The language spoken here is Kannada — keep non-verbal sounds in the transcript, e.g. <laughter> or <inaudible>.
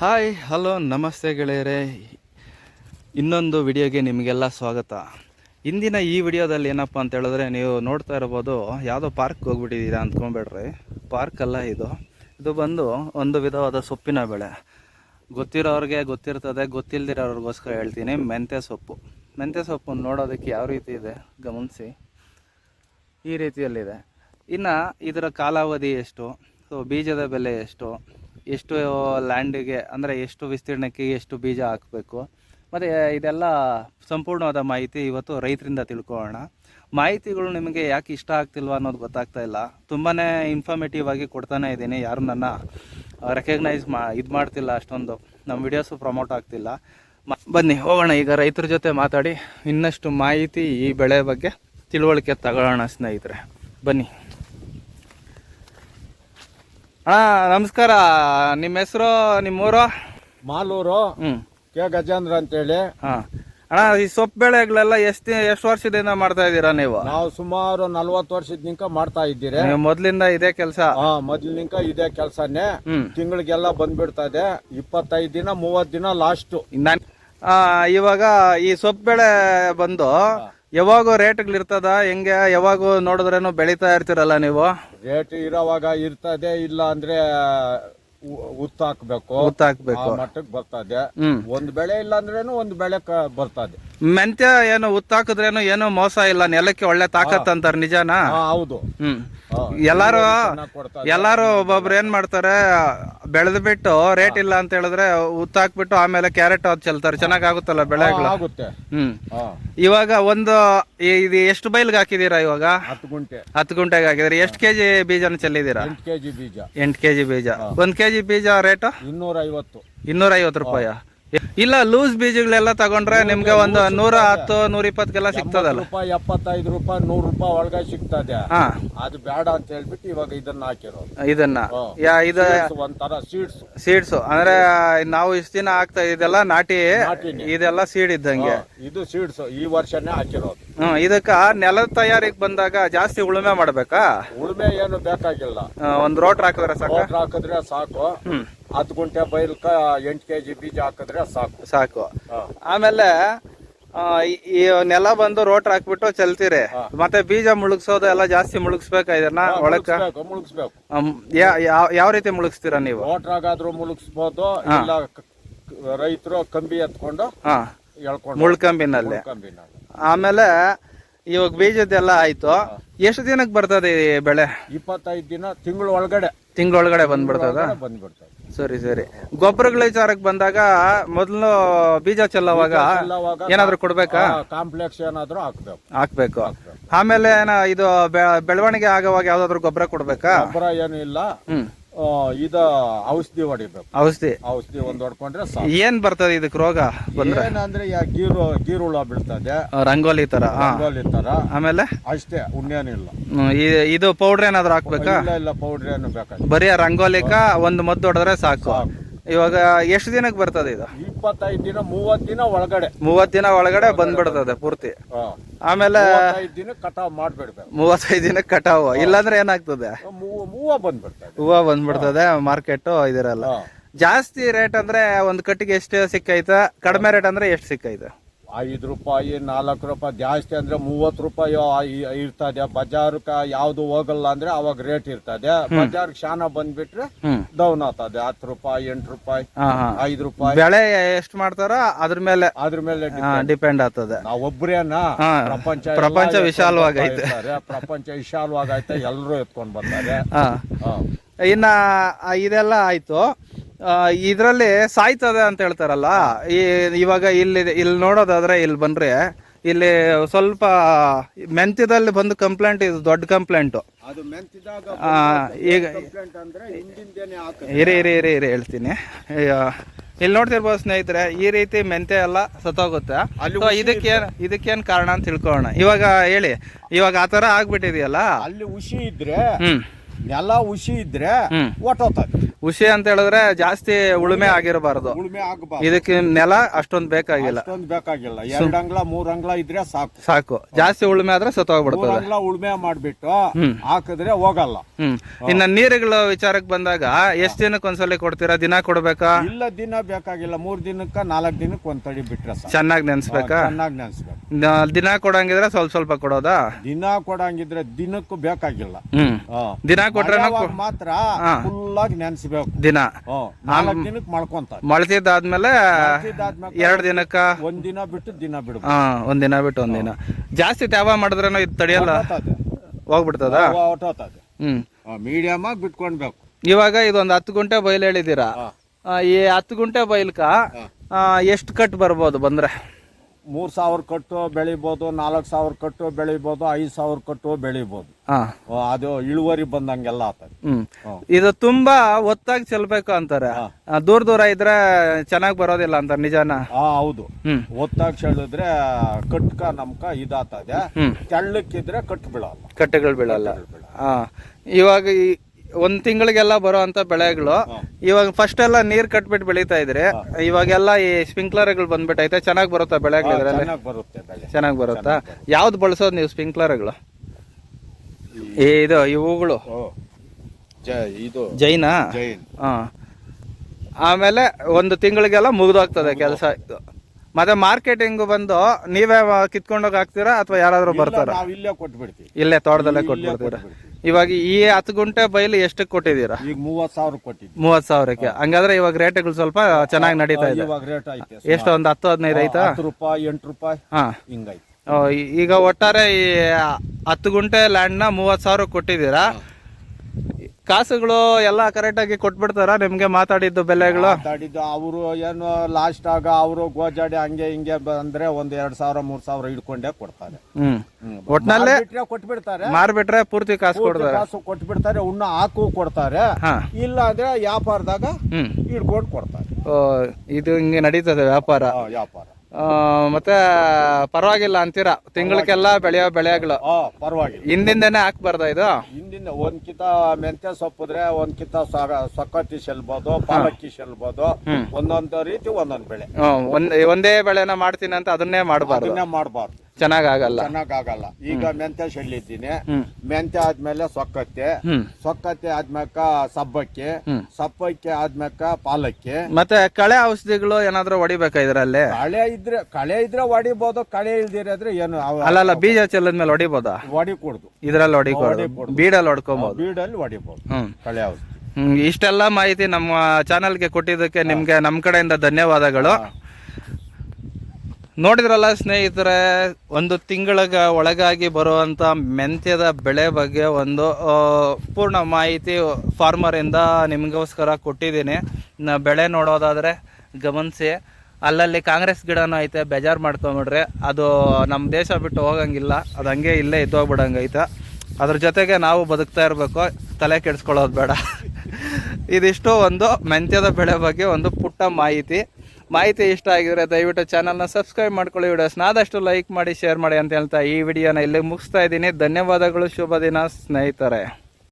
ಹಾಯ್ ಹಲೋ ನಮಸ್ತೆ ಗೆಳೆಯರೇ. ಇನ್ನೊಂದು ವಿಡಿಯೋಗೆ ನಿಮಗೆಲ್ಲ ಸ್ವಾಗತ. ಇಂದಿನ ಈ ವಿಡಿಯೋದಲ್ಲಿ ಏನಪ್ಪ ಅಂತ ಹೇಳಿದ್ರೆ, ನೀವು ನೋಡ್ತಾ ಇರ್ಬೋದು, ಯಾವುದೋ ಪಾರ್ಕ್ ಹೋಗ್ಬಿಟ್ಟಿದ್ದೀರಾ ಅಂದ್ಕೊಂಬೇಡ್ರಿ ಪಾರ್ಕ್ ಅಲ್ಲ ಇದು. ಇದು ಬಂದು ಒಂದು ವಿಧವಾದ ಸೊಪ್ಪಿನ ಬೆಳೆ. ಗೊತ್ತಿರೋರಿಗೆ ಗೊತ್ತಿರ್ತದೆ, ಗೊತ್ತಿಲ್ದಿರೋರಿಗೋಸ್ಕರ ಹೇಳ್ತೀನಿ, ಮೆಂತ್ಯ ಸೊಪ್ಪು. ಮೆಂತ್ಯ ಸೊಪ್ಪು ನೋಡೋದಕ್ಕೆ ಯಾವ ರೀತಿ ಇದೆ? ಗಮನಿಸಿ. ಈ ರೀತಿಯಲ್ಲಿದೆ. ಇನ್ನು ಇದರ ಕಾಲಾವಧಿ ಎಷ್ಟು? ಸೊ ಬೀಜದ ಬೆಲೆ ಎಷ್ಟು? ಎಷ್ಟು ಲ್ಯಾಂಡಿಗೆ ಅಂದರೆ ಎಷ್ಟು ವಿಸ್ತೀರ್ಣಕ್ಕೆ ಎಷ್ಟು ಬೀಜ ಹಾಕಬೇಕು. ಮತ್ತು ಇದೆಲ್ಲ ಸಂಪೂರ್ಣವಾದ ಮಾಹಿತಿ ಇವತ್ತು ರೈತರಿಂದ ತಿಳ್ಕೊಳ್ಳೋಣ. ಮಾಹಿತಿಗಳು ನಿಮಗೆ ಯಾಕೆ ಇಷ್ಟ ಆಗ್ತಿಲ್ವ ಅನ್ನೋದು ಗೊತ್ತಾಗ್ತಾ ಇಲ್ಲ. ತುಂಬಾ ಇನ್ಫಾರ್ಮೇಟಿವ್ ಆಗಿ ಕೊಡ್ತಾನೆ ಇದ್ದೀನಿ. ಯಾರು ನನ್ನ ರೆಕಗ್ನೈಸ್ ಮಾ, ಇದು ಮಾಡ್ತಿಲ್ಲ ಅಷ್ಟೊಂದು. ನಮ್ಮ ವಿಡಿಯೋಸು ಪ್ರಮೋಟ್ ಆಗ್ತಿಲ್ಲ. ಬನ್ನಿ, ಹೋಗೋಣ. ಈಗ ರೈತರ ಜೊತೆ ಮಾತಾಡಿ ಇನ್ನಷ್ಟು ಮಾಹಿತಿ ಈ ಬೆಳೆ ಬಗ್ಗೆ ತಿಳುವಳಿಕೆ ತಗೊಳ್ಳೋಣ ಸ್ನೇಹಿತರೆ. ಬನ್ನಿ. ಅಣ್ಣ ನಮಸ್ಕಾರ. ನಿಮ್ಮ ಹೆಸರು ನಿಮ್ಮೂರು ಮಾಲೂರು. ಹ್ಮ್. ಕೆ ಗಜೇಂದ್ರ ಅಂತೇಳಿ. ಹಾಂ. ಅಣ್ಣ ಈ ಸೊಪ್ಪು ಬೆಳೆಗಳೆಲ್ಲ ಎಷ್ಟು ಎಷ್ಟು ವರ್ಷದಿಂದ ಮಾಡ್ತಾ ಇದ್ದೀರಾ ನೀವು? ನಾವು ಸುಮಾರು ನಲ್ವತ್ತು ವರ್ಷದ ನಿಂಕ ಮಾಡ್ತಾ ಇದ್ದೀರಿ. ನೀವು ಮೊದಲಿಂದ ಇದೇ ಕೆಲಸ? ಹಾ ಮೊದ್ಲಿನಿಂಕ ಇದೇ ಕೆಲಸನೇ. ತಿಂಗಳಿಗೆಲ್ಲ ಬಂದ್ಬಿಡ್ತಾ ಇದೆ. ಇಪ್ಪತ್ತೈದು ದಿನ ಮೂವತ್ ದಿನ ಲಾಸ್ಟ್ ಆ ಇವಾಗ ಈ ಸೊಪ್ಪು ಬೆಳೆ ಬಂದು ಯಾವಾಗೂ ರೇಟ್ಗಳಿರ್ತದ ಹೆಂಗೆ ಯಾವಾಗೂ ನೋಡಿದ್ರೇನು ಬೆಳೀತಾ ಇರ್ತೀರಲ್ಲ ನೀವು? ರೇಟ್ ಇರೋವಾಗ ಇರ್ತದೆ ಇಲ್ಲ ಅಂದ್ರೆ ಉ- ಉತ್ತು ಹಾಕ್ಬೇಕು ಉತ್ತು ಹಾಕ್ಬೇಕು ಆ ಮಟ್ಟಕ್ಕೆ ಬರ್ತದೆ ಒಂದ್ ಬೆಳೆ ಇಲ್ಲ ಅಂದ್ರೇನು ಒಂದ್ ಬೆಳೆ ಬರ್ತದೆ ಮೆಂತ್ಯ ಏನು ಉತ್ತಾಕಿದ್ರೇನು ಏನು ಮೋಸ ಇಲ್ಲ. ನೆಲಕ್ಕೆ ಒಳ್ಳೆ ತಾಕತ್ ಅಂತಾರೆ ನಿಜಾನಾ? ಹೌದು. ಹ್ಮ್. ಎಲ್ಲಾರು ಎಲ್ಲಾರು ಒಬ್ಬೊಬ್ರು ಏನ್ ಮಾಡ್ತಾರೆ ಬೆಳೆದ್ ಬಿಟ್ಟು ರೇಟ್ ಇಲ್ಲ ಅಂತ ಹೇಳಿದ್ರೆ ಉತ್ತಾಕ್ಬಿಟ್ಟು ಆಮೇಲೆ ಕ್ಯಾರೆಟ್ ಅದು ಚೆಲ್ತಾರೆ. ಚೆನ್ನಾಗ್ ಆಗುತ್ತಲ್ಲ ಬೆಳೆಗಳು? ಆಗುತ್ತೆ. ಹ್ಮ್. ಇವಾಗ ಒಂದು ಇದು ಎಷ್ಟು ಬೈಲ್ಗೆ ಹಾಕಿದೀರಾ ಇವಾಗ? ಹತ್ತು ಗುಂಟೆ. ಹತ್ತು ಗುಂಟೆಗೆ ಹಾಕಿದ್ರೆ. ಎಷ್ಟು ಕೆಜಿ ಬೀಜನ ಚೆಲ್ಲಿದೀರಾ? ಎಂಟು ಕೆಜಿ ಬೀಜ. ಎಂಟು ಕೆಜಿ ಬೀಜ. ಒಂದ್ ಕೆಜಿ ಬೀಜ ರೇಟ್? ಇನ್ನೂರ ಐವತ್ತು ಇನ್ನೂರ ಐವತ್ತು ರೂಪಾಯಿ ಇಲ್ಲ ಲೂಸ್ ಬೀಜಗಳೆಲ್ಲ ತಗೊಂಡ್ರೆ ನಿಮ್ಗೆ ಒಂದು ನೂರ ಹತ್ತು ನೂರ ಇಪ್ಪತ್ತಕ್ಕೆಲ್ಲ ಸಿಗ್ತದಲ್ಲ? ರೂಪಾಯಿ ಎಪ್ಪತ್ತೈದು ರೂಪಾಯಿ ನೂರು ರೂಪಾಯಿ ಒಳಗೆ ಸಿಗ್ತದೆ. ಅದು ಬೇಡ ಅಂತ ಹೇಳ್ಬಿಟ್ಟು ಇವಾಗ ಇದನ್ನ ಹಾಕಿರೋದು. ಇದನ್ನ. ಯಾ ಇದು ಒಂಥರ ಸೀಡ್ಸ್ ಸೀಡ್ಸ್ ಅಂದ್ರೆ ನಾವು ಇಷ್ಟ ದಿನ ಹಾಕ್ತಾ ಇದೆಲ್ಲ ನಾಟಿ. ಇದೆಲ್ಲ ಸೀಡ್ ಇದ್ದಂಗೆ. ಇದು ಸೀಡ್ಸ್ ಈ ವರ್ಷನೇ ಹಾಕಿರೋದು. ಹ್ಮ್ ಇದಕ್ಕ ನೆಲದ ತಯಾರಿಗೆ ಬಂದಾಗ ಜಾಸ್ತಿ ಉಳುಮೆ ಮಾಡ್ಬೇಕಾ? ಉಳುಮೆ ಏನು ಬೇಕಾಗಿಲ್ಲ. ಒಂದ್ ರೋಟ್ರ್ ಹಾಕಿದ್ರೆ ಸಾಕು? ರೋಟ್ರ್ ಹಾಕಿದ್ರೆ ಸಾಕು. ಹ್ಮ್. ಹತ್ತು ಗುಂಟೆ ಬೈಲ್ಕ ಎಂಟು ಕೆಜಿ ಬೀಜ ಹಾಕಿದ್ರೆ ಸಾಕು. ಸಾಕು. ಆಮೇಲೆ ಈ- ನೆಲ ಬಂದು ರೋಟ್ರ್ ಹಾಕ್ಬಿಟ್ಟು ಚಲ್ತೀರಿ. ಮತ್ತೆ ಬೀಜ ಮುಳುಗ್ಸೋದು ಎಲ್ಲ ಜಾಸ್ತಿ ಮುಳುಗ್ಸ್ಬೇಕಾ ಇದನ್ನ ಒಳಕ್ಕ? ಮುಳುಗಿಸ್ಬೇಕು ಯಾವ ಯಾವ ರೀತಿ ಮುಳುಗಿಸ್ತೀರಾ ನೀವು? ಮೋಟ್ರಾಗಾದ್ರೂ ಮುಳುಗಿಸ್ಬೋದು ಇಲ್ಲ ರೈತರು ಕಂಬಿ ಎತ್ಕೊಂಡು ಎಳ್ಕೊಂಡು ಮುಳ್ಕಂಬಿನಲ್ಲಿ. ಕಂಬಿನ ಆಮೇಲೆ ಇವಾಗ ಬೀಜದ್ದೆಲ್ಲ ಆಯ್ತು. ಎಷ್ಟು ದಿನಕ್ಕೆ ಬರ್ತದೆ ಈ ಬೆಳೆ? ಇಪ್ಪತ್ತೈದು ದಿನ ತಿಂಗಳ ಒಳಗಡೆ. ತಿಂಗಳೊಳಗಡೆ ಬಂದ್ಬಿಡ್ತದ? ಬಂದ್ಬಿಡ್ತದೆ. ಸರಿ ಸರಿ. ಗೊಬ್ಬರಗಳ ವಿಚಾರಕ್ಕೆ ಬಂದಾಗ ಮೊದಲು ಬೀಜ ಚೆಲ್ಲುವಾಗ ಏನಾದ್ರು ಕೊಡ್ಬೇಕಾ? ಕಾಂಪ್ಲೆಕ್ಸ್ ಏನಾದ್ರು ಹಾಕ್ಬೇಕು. ಹಾಕ್ಬೇಕು. ಆಮೇಲೆ ಏನ ಇದು ಬೆಳವಣಿಗೆ ಆಗುವಾಗ ಯಾವ್ದಾದ್ರು ಗೊಬ್ಬರ ಕೊಡ್ಬೇಕಾ? ಗೊಬ್ಬರ ಏನು ಇಲ್ಲ. ಇದ ಔಷಧಿ ಹೊಡಿಬೇಕು. ಔಷಧಿ. ಔಷಧಿ ಒಂದ್ ಹೊಡ್ಕೊಂಡ್ರೆ ಸಾಕು. ಏನ್ ಬರ್ತದೆ ಇದಕ್ಕೆ ರೋಗ ಬಂದ್ರೆ? ಏನಂದ್ರೆ ಯಾ ಗೀರು ಗೀರುಳ ಬೀಳ್ತದೆ. ರಂಗೋಲಿ ತರ ಹಾ ರಂಗೋಲಿ ತರ. ಆಮೇಲೆ? ಅಷ್ಟೇ ಉಣ್ಣೇನಿಲ್ಲ. ಹ್ಮ್, ಇದು ಪೌಡರ್ ಏನಾದ್ರು ಹಾಕ್ಬೇಕಾ? ಇಲ್ಲ ಇಲ್ಲ ಪೌಡ್ರ್ ಏನು ಬೇಕಾಗಿಲ್ಲ. ಬರೀ ರಂಗೋಲಿಕ ಒಂದು ಮದ್ದು ಹೊಡೆದ್ರೆ ಸಾಕು. ಇವಾಗ ಎಷ್ಟು ದಿನಕ್ಕೆ ಬರ್ತದೆ ಇದು? ಇಪ್ಪತ್ತೈದು ದಿನ ಮೂವತ್ ದಿನ ಒಳಗಡೆ. ಮೂವತ್ ದಿನ ಒಳಗಡೆ ಬಂದ್ಬಿಡ್ತದೆ ಪೂರ್ತಿ. ಆಮೇಲೆ ದಿನ ಕಟಾವ್ ಮಾಡ್ಬಿಡ್ಬೇಕು. ಮೂವತ್ತೈದು ದಿನಕ್ಕೆ ಕಟಾವ್. ಇಲ್ಲಾಂದ್ರೆ ಏನಾಗ್ತದೆ? ಮೂವ ಬಂದ್ಬಿಡ್ತದೆ. ಹೂವು ಬಂದ್ಬಿಡ್ತದೆ ಮಾರ್ಕೆಟ್ ಇದಿರಲ್ಲ. ಜಾಸ್ತಿ ರೇಟ್ ಅಂದ್ರೆ ಒಂದ್ ಕಟ್ಟಿಗೆ ಎಷ್ಟು ಸಿಕ್ಕೈತ? ಕಡಿಮೆ ರೇಟ್ ಅಂದ್ರೆ ಎಷ್ಟು ಸಿಕ್ಕೈತೆ? ಐದು ರೂಪಾಯಿ ನಾಲ್ಕು ರೂಪಾಯಿ ಜಾಸ್ತಿ ಅಂದ್ರೆ ಮೂವತ್ತು ರೂಪಾಯಿ ಇರ್ತದೆ. ಬಜಾರ್ಕ ಯಾವ್ದು ಹೋಗಲ್ಲ ಅಂದ್ರೆ ಅವಾಗ ರೇಟ್ ಇರ್ತದೆ. ಬಜಾರ್ ಶಾನ ಬಂದ್ಬಿಟ್ರೆ ಡೌನ್ ಆಗ್ತದೆ. ಹತ್ತು ರೂಪಾಯಿ ಎಂಟು ರೂಪಾಯಿ ಐದು ರೂಪಾಯಿ. ಬೆಳೆ ಎಷ್ಟು ಮಾಡ್ತಾರ ಅದ್ರ ಮೇಲೆ ಅದ್ರ ಮೇಲೆ ಡಿಪೆಂಡ್ ಆಗ್ತದೆ. ನಾವು ಹಾ. ಪ್ರಪಂಚ ಪ್ರಪಂಚ ವಿಶಾಲವಾಗೈತೆ. ಪ್ರಪಂಚ ವಿಶಾಲವಾಗೈತೆ ಎಲ್ಲರೂ ಎತ್ಕೊಂಡ್ ಬರ್ತಾರೆ. ಇನ್ನ ಇದೆಲ್ಲ ಆಯ್ತು. ಇದರಲ್ಲಿ ಸಾಯ್ತದೆ ಅಂತ ಹೇಳ್ತಾರಲ್ಲ ಈ ಇವಾಗ ಇಲ್ಲಿ ಇಲ್ಲಿ ನೋಡೋದಾದ್ರೆ ಇಲ್ಲಿ ಬಂದ್ರೆ ಇಲ್ಲಿ ಸ್ವಲ್ಪ ಮೆಂತ್ಯದಲ್ಲಿ ಬಂದು ಕಂಪ್ಲೇಂಟ್ ಇದು ದೊಡ್ಡ ಕಂಪ್ಲೇಂಟು ಈಗ ಇರಿ ಇರಿ ಇರಿ ಇರಿ ಹೇಳ್ತೀನಿ. ಇಲ್ಲಿ ನೋಡ್ತಿರ್ಬೋದು ಸ್ನೇಹಿತರೆ ಈ ರೀತಿ ಮೆಂತ್ಯ ಎಲ್ಲ ಸತ್ತೋಗುತ್ತೆ. ಇದಕ್ಕೇನ್ ಇದಕ್ಕೇನು ಕಾರಣ ಅಂತ ತಿಳ್ಕೊಳ್ಳೋಣ. ಇವಾಗ ಹೇಳಿ ಇವಾಗ ಆ ಥರ ಆಗ್ಬಿಟ್ಟಿದೆಯಲ್ಲ? ಅಲ್ಲಿ ಹುಷಿ ಇದ್ರೆ ಹ್ಮ್. ನೆಲ ಉಸಿ ಇದ್ರೆ. ಒಟ್ಟೋತದೆ ಹುಷಿ ಅಂತ ಹೇಳಿದ್ರೆ ಜಾಸ್ತಿ ಉಳುಮೆ ಆಗಿರಬಾರದು. ಉಳುಮೆ ಆಗಬಾರ್ದು. ಇದಕ್ಕೆ ನೆಲ ಅಷ್ಟೊಂದು ಬೇಕಾಗಿಲ್ಲ. ಅಷ್ಟೊಂದು ಬೇಕಾಗಿಲ್ಲ. ಎರಡ್ ಅಂಗ್ಲ ಮೂರ್ ಅಂಗ್ಲ ಇದ್ರೆ ಸಾಕು. ಸಾಕು. ಜಾಸ್ತಿ ಉಳುಮೆ ಆದ್ರೆ ಮೂರ್ ಸತ್ತೋಗ್ಬಿಡ್ತದೆ ಅಂಗ್ಲ ಉಳುಮೆ ಮಾಡ್ಬಿಟ್ಟು ಹಾಕಿದ್ರೆ ಹೋಗಲ್ಲ. ಹ್ಮ್. ಇನ್ನ ನೀರುಗಳ ವಿಚಾರಕ್ಕೆ ಬಂದಾಗ ಎಷ್ಟ್ ದಿನಕ್ಕೆ ಒಂದ್ಸಲ ಕೊಡ್ತೀರಾ? ದಿನ ಕೊಡ್ಬೇಕಾ? ಇಲ್ಲ ದಿನ ಬೇಕಾಗಿಲ್ಲ. ಮೂರ್ ದಿನಕ್ಕ ನಾಲ್ಕ್ ದಿನಕ್ಕೆ ಒಂದ್ ತಡಿ ಬಿಟ್ರೆ ಸಾಕು. ಚೆನ್ನಾಗಿ ನೆನ್ಸ್ಬೇಕಾ? ಚೆನ್ನಾಗಿ ನೆನ್ಸ್ಬೇಕು. ನ- ದಿನ ಕೊಡಂಗಿದ್ರೆ ಸ್ವಲ್ಪ ಸ್ವಲ್ಪ ಕೊಡೋದಾ? ದಿನ ಕೊಡಂಗಿದ್ರೆ ದಿನಕ್ಕೂ ಬೇಕಾಗಿಲ್ಲ. ಹ್ಮ್. ಹಾ. ದಿನ ಕೊಟ್ರೆ ಮಾತ್ರ. ಫುಲ್ ಆಗಿ ನೆನ್ಸ್ಬೇಕು. ದಿನ. ನಾಲ್ಕ್ ದಿನಕ್ಕೆ ಮಳ್ಕೊಂತ ಮೊಳತಿದ್ದಾದ್ಮೇಲೆ ಎರಡು ಎರಡ್ ದಿನಕ್ಕ ಒಂದ್ ದಿನ ಬಿಟ್ಟು ದಿನ ಬಿಡು ಹಾ ಒಂದ್ ದಿನ ಬಿಟ್ಟು ಒಂದ್ ದಿನ. ಜಾಸ್ತಿ ತ್ಯಾವ ಮಾಡಿದ್ರೇನೋ ಇದು ತಡಿಯಲ್ಲ. ಹೋಗ್ಬಿಡ್ತದ. ಹ್ಮ್. ಮೀಡಿಯಮ್ ಆಗಿ ಬಿಟ್ಕೊಂಡ್ಬೇಕು ಇವಾಗ ಇದೊಂದು ಹತ್ತು ಗುಂಟೆ ಬಯಲು ಹೇಳಿದ್ದೀರಾ? ಆ, ಈ ಹತ್ತು ಗುಂಟೆ ಬಯಲ್ಕ ಎಷ್ಟು ಕಟ್ ಬರ್ಬೋದು ಬಂದ್ರೆ? ಮೂರ್ ಸಾವಿರ ಕಟ್ಟು ಬೆಳಿಬೋದು ನಾಲ್ಕು ಸಾವಿರ ಕಟ್ಟು ಬೆಳಿಬೋದು ಐದ್ ಸಾವಿರ ಕಟ್ಟು ಬೆಳಿಬೋದು. ಹಾ. ಅದು ಇಳುವರಿ ಬಂದಂಗೆಲ್ಲ ಆಗ್ತದೆ ಹ್ಮ್. ಹ್ಮ್. ಇದು ತುಂಬಾ ಒತ್ತಾಗಿ ಚೆಲ್ಬೇಕು ಅಂತಾರೆ. ಆ, ದೂರ ದೂರ ಇದ್ರೆ ಚೆನ್ನಾಗಿ ಬರೋದಿಲ್ಲ ಅಂತ ನಿಜಾನ? ಹಾ ಹೌದು. ಹ್ಮ್. ಒತ್ತಾಗಿ ಚೆಲ್ಲಿದ್ರೆ ಕಟ್ಕ ನಮ್ಕ ಇದಾತದೆ ಹ್ಮ್. ತೆಳ್ಳಕ್ಕಿದ್ರೆ ಕಟ್ ಬೀಳಲ್ಲ. ಕಟ್ಟೆಗಳು ಬೀಳಲ್ಲ. ಹಾ ಇವಾಗ ಈ ಒಂದ್ ತಿಂಗಳಿಗೆಲ್ಲ ಬರೋ ಅಂತ ಬೆಳೆಗಳು. ಇವಾಗ ಫಸ್ಟ್ ಎಲ್ಲ ನೀರ್ ಕಟ್ಬಿಟ್ಟು ಬೆಳೀತಾ ಇದ್ರೆ ಇವಾಗೆಲ್ಲ ಈ ಸ್ಪ್ರಿಂಕ್ಲರ್ಗಳು ಬಂದ್ಬಿಟ್ಟೈತೆ ಚೆನ್ನಾಗಿ ಬರುತ್ತಾ ಬೆಳೆಗಳು ಇದ್ರಲ್ಲಿ? ಚೆನ್ನಾಗಿ ಬರುತ್ತೆ ಬೆಳೆ. ಚೆನ್ನಾಗಿ ಬರುತ್ತಾ? ಯಾವ್ದು ಬಳಸೋದು ನೀವು ಸ್ಪ್ರಿಂಕ್ಲರ್ಗಳು ಇದು ಇವುಗಳು. ಜೈನಾ? ಹಾ. ಆಮೇಲೆ ಒಂದು ತಿಂಗಳಿಗೆಲ್ಲ ಮುಗ್ದೋಗ್ತದೆ ಕೆಲಸ. ಇದು ಮತ್ತೆ ಮಾರ್ಕೆಟಿಂಗ್ ಬಂದು ನೀವೇ ಕಿತ್ಕೊಂಡೋಗಿ ಹಾಕ್ತೀರಾ ಅಥವಾ ಯಾರಾದ್ರೂ ಬರ್ತಾರ? ಇಲ್ಲೇ ತೋಟದಲ್ಲೇ ಕೊಟ್ಬಿಡ್ತೀರಾ. ಇವಾಗ ಈ ಹತ್ತು ಗುಂಟೆ ಬೈಲು ಎಷ್ಟಕ್ಕೆ ಕೊಟ್ಟಿದ್ದೀರಾ? ಈಗ ಮೂವತ್ ಸಾವಿರ ಕೊಟ್ಟಿದ್ವಿ ಮೂವತ್ ಸಾವಿರಕ್ಕೆ? ಹಂಗಾದ್ರೆ ಇವಾಗ ರೇಟ್ಗಳು ಸ್ವಲ್ಪ ಚೆನ್ನಾಗಿ ನಡೀತಾ ಇದೆ. ಇವಾಗ ರೇಟ್ ಐತೆ ಎಷ್ಟು ಒಂದು ಹತ್ತು ಹದಿನೈದು ಆಯ್ತಾ? ಹತ್ತು ರೂಪಾಯಿ ಎಂಟು ರೂಪಾಯಿ ಹಾ. ಹಿಂಗೈತೆ. ಈಗ ಒಟ್ಟಾರೆ ಈ ಹತ್ತು ಗುಂಟೆ ಲ್ಯಾಂಡ್ನ ಮೂವತ್ತು ಸಾವಿರ ಕೊಟ್ಟಿದ್ದೀರಾ? ಕಾಸುಗಳು ಎಲ್ಲ ಕರೆಕ್ಟಾಗಿ ಕೊಟ್ಬಿಡ್ತಾರ? ನಿಮ್ಗೆ ಮಾತಾಡಿದ್ದು ಬೆಲೆಗಳು? ಮಾತಾಡಿದ್ದು ಅವರು ಏನು ಲಾಸ್ಟ್ ಆಗ ಅವರು ಗೋಜಾಡಿ ಹಂಗೆ ಹಿಂಗೆ ಬಂದ್ರೆ ಒಂದ್ ಎರಡ್ ಸಾವಿರ ಮೂರ್ ಸಾವಿರ ಹಿಡ್ಕೊಂಡೇ ಕೊಡ್ತಾರೆ. ಹ್ಮ್. ಒಟ್ನಲ್ಲಿ ಕೊಟ್ಬಿಡ್ತಾರೆ. ಮಾರ್ಬಿಟ್ರೆ ಪೂರ್ತಿ ಕಾಸು ಕೊಡ್ತಾರೆ. ಕಾಸು ಕೊಟ್ಬಿಡ್ತಾರೆ ಉಣ್ಣ ಹಾಕು ಕೊಡ್ತಾರೆ. ಇಲ್ಲ ಅಂದ್ರೆ ವ್ಯಾಪಾರದಾಗ ಹ್ಮ್. ಹಿಡ್ಕೊಂಡು ಕೊಡ್ತಾರೆ. ಇದು ಹಿಂಗೆ ನಡೀತದೆ ವ್ಯಾಪಾರ? ವ್ಯಾಪಾರ. ಮತ್ತೆ ಪರವಾಗಿಲ್ಲ ಅಂತೀರಾ? ತಿಂಗಳಕ್ಕೆಲ್ಲ ಬೆಳೆಯೋ ಬೆಳೆಗಳು. ಆ ಪರವಾಗಿಲ್ಲ. ಹಿಂದಿಂದನೇ ಹಾಕ್ಬಾರ್ದ ಇದು? ಹಿಂದಿಂದ ಒಂದ್ ಕಿತ ಮೆಂತ್ಯ ಸೊಪ್ಪಿದ್ರೆ ಒಂದ್ ಕಿತ ಸೊಕ್ಕತ್ತಿ ಚೆಲ್ಬೋದು ಪಾಲಕ್ಕಿ ಚೆಲ್ಬೋದು ಒಂದೊಂದು ರೀತಿ ಒಂದೊಂದ್ ಬೆಳೆ. ಹ್ಮ್, ಒಂದ್ ಒಂದೇ ಬೆಳೆನ ಮಾಡ್ತೀನಿ ಅಂತ ಅದನ್ನೇ ಮಾಡಬಾರ್ದು. ಅದನ್ನೇ ಮಾಡಬಾರ್ದು. ಚೆನ್ನಾಗಾಗಲ್ಲ. ಚೆನ್ನಾಗ್ ಆಗಲ್ಲ ಈಗ ಮೆಂತ್ಯ ಚೆಲ್ಲಿದ್ದೀನಿ ಹ್ಮ್. ಮೆಂತ್ಯ ಆದ್ಮೇಲೆ ಸೊಕ್ಕತ್ತೆ ಸೊಕ್ಕತ್ತೆ ಆದ್ಮ್ಯಾಕ ಸಬ್ಬಕ್ಕಿ. ಸಬ್ಬಕ್ಕೆ ಆದ್ಮ್ಯಾಕ ಪಾಲಕ್ಕಿ. ಮತ್ತೆ ಕಳೆ ಔಷಧಿಗಳು ಏನಾದ್ರೂ ಹೊಡಿಬೇಕಾ ಇದ್ರಲ್ಲಿ? ಕಳೆ ಇದ್ರೆ ಕಳೆ ಇದ್ರೆ ಹೊಡಿಬೋದು ಕಳೆ ಇಲ್ದಿರಾದ್ರೆ ಏನು ಅಲ್ಲಲ್ಲ ಬೀಜ ಚೆಲ್ಲದ್ಮೇಲೆ ಹೊಡಿಬೋದಾ? ಹೊಡಿ ಕೊಡುದು ಇದ್ರಲ್ಲಿ ಹೊಡಿಕೊಡ್ದು. ಬೀಡಲ್ಲಿ ಹೊಡ್ಕೊಬೋದು. ಬೀಡಲ್ಲಿ ಹೊಡಿಬೋದು ಹ್ಮ್. ಕಳೆ ಔಷಧಿ. ಇಷ್ಟೆಲ್ಲ ಮಾಹಿತಿ ನಮ್ಮ ಚಾನಲ್ಗೆ ಕೊಟ್ಟಿದ್ದಕ್ಕೆ ನಿಮ್ಗೆ ನಮ್ಮ ಕಡೆಯಿಂದ ಧನ್ಯವಾದಗಳು. ನೋಡಿದ್ರಲ್ಲ ಸ್ನೇಹಿತರೆ, ಒಂದು ತಿಂಗಳ ಒಳಗಾಗಿ ಬರುವಂಥ ಮೆಂತ್ಯದ ಬೆಳೆ ಬಗ್ಗೆ ಒಂದು ಪೂರ್ಣ ಮಾಹಿತಿ ಫಾರ್ಮರಿಂದ ನಿಮಗೋಸ್ಕರ ಕೊಟ್ಟಿದ್ದೀನಿ. ಬೆಳೆ ನೋಡೋದಾದರೆ ಗಮನಿಸಿ. ಅಲ್ಲಲ್ಲಿ ಕಾಂಗ್ರೆಸ್ ಗಿಡನೂ ಐತೆ, ಬೇಜಾರು ಮಾಡ್ಕೊಂಬಿಡ್ರಿ. ಅದು ನಮ್ಮ ದೇಶ ಬಿಟ್ಟು ಹೋಗಂಗಿಲ್ಲ. ಅದು ಹಂಗೆ ಇಲ್ಲೇ ಇದ್ದೋಗ್ಬಿಡಂಗೈತೆ. ಅದ್ರ ಜೊತೆಗೆ ನಾವು ಬದುಕ್ತಾ ಇರಬೇಕು. ತಲೆ ಕೆಡಿಸ್ಕೊಳ್ಳೋದು ಬೇಡ. <laughs> ಇದಿಷ್ಟು ಒಂದು ಮೆಂತ್ಯದ ಬೆಳೆ ಬಗ್ಗೆ ಒಂದು ಪುಟ್ಟ ಮಾಹಿತಿ. ಮಾಹಿತಿ ಇಷ್ಟ ಆಗಿದ್ರೆ ದಯವಿಟ್ಟು ಚಾನಲ್ನ ಸಬ್ಸ್ಕ್ರೈಬ್ ಮಾಡ್ಕೊಳ್ಳಿ ವಿಡಿಯೋಸ್ ಆದಷ್ಟು ಲೈಕ್ ಮಾಡಿ ಶೇರ್ ಮಾಡಿ ಅಂತ ಹೇಳ್ತಾ ಈ ವಿಡಿಯೋನ ಇಲ್ಲಿ ಮುಗಿಸ್ತಾ ಇದ್ದೀನಿ. ಧನ್ಯವಾದಗಳು, ಶುಭ ದಿನ ಸ್ನೇಹಿತರೆ.